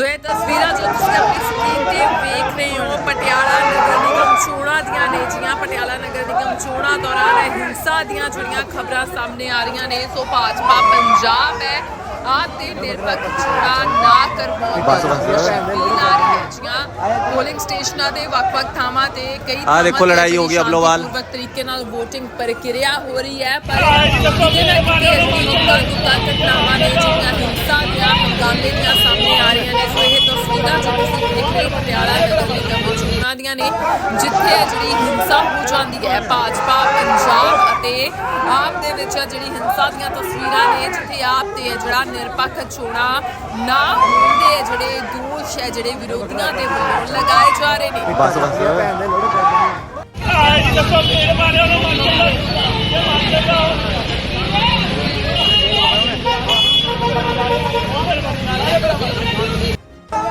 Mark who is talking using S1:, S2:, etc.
S1: ਸੋ ਇਹ ਤਸਵੀਰਾਂ ਜੋ ਤੁਸੀਂ ਆਪਣੀ ਸਕਰੀਨ ਤੇ ਵੇਖ ਰਹੇ ਹੋ ਪਟਿਆਲਾ ਨਗਰ ਨਿਗਮ ਚੋਣਾਂ ਦੀਆਂ ਨੇ ਜੀਆਂ ਪਟਿਆਲਾ ਨਗਰ ਨਿਗਮ ਚੋਣਾਂ ਦੌਰਾਨ ਹਿੰਸਾ ਦੀਆਂ ਜਿਹੜੀਆਂ ਖਬਰਾਂ ਸਾਹਮਣੇ ਆ ਰਹੀਆਂ ਨੇ। ਸੋ ਭਾਜਪਾ ਪੰਜਾਬ ਹੈ ਆਪ ਦੇ ਨਿਰਪੱਖ ਚੋਣਾਂ ਨਾ ਕਰਵਾਉਣ ਦੀ ਆ ਜੀਆਂ ਪੋਲਿੰਗ ਸਟੇਸ਼ਨਾਂ ਦੇ ਵੱਖ-ਵੱਖ ਥਾਵਾਂ ਤੇ ਕਈ
S2: ਆਹ ਦੇਖੋ ਲੜਾਈ ਹੋ ਗਈ ਅਬਲੋਵਾਲ।
S1: ਸ਼ਾਂਤੀਪੂਰਵਕ ਤਰੀਕੇ ਨਾਲ VOTING ਪ੍ਰਕਿਰਿਆ ਹੋ ਰਹੀ ਹੈ ਪਰ ਕਿਤੇ ਨਾ ਕਿਤੇ ਜਿਹੜੀ ਦੁੱਕਾ ਘਟਨਾਵਾਂ ਨੇ ਜਿਹੜੀਆਂ ਹਿੰਸਾ ਦੀਆਂ ਹੰਗਾਮੇ ਦੀਆਂ ਆ ਰਹੀਆਂ ਨੇ ਸੋ ਇਹ ਤਸਵੀਰਾਂ ਜੋ ਤੁਸੀਂ ਦੇਖ ਰਹੇ ਹੋ ਪਟਿਆਲਾ ਨਗਰ ਨਿਗਮ ਚੋਣਾਂ ਦੀਆਂ ਨੇ ਜਿੱਥੇ ਜਿਹੜੀ ਹਿੰਸਾ ਹੋ ਜਾਂਦੀ ਹੈ ਭਾਜਪਾ ਪੰਜਾਬ ਅਤੇ ਆਪ ਦੇ ਵਿੱਚ ਜਿਹੜੀ ਹਿੰਸਾ ਦੀਆਂ ਤਸਵੀਰਾਂ ਨੇ ਜਿੱਥੇ ਆਪ ਤੇ ਜਿਹੜਾ ਨਿਰਪੱਖ ਚੋਣਾਂ ਨਾ ਹੋਣ ਦੇ ਜਿਹੜੇ ਦੋਸ਼ ਹੈ ਜਿਹੜੇ ਵਿਰੋਧੀਆਂ ਦੇ ਵੱਲੋਂ ਲਗਾਏ ਜਾ ਰਹੇ ਨੇ।
S2: ਬਸ ਬਸ।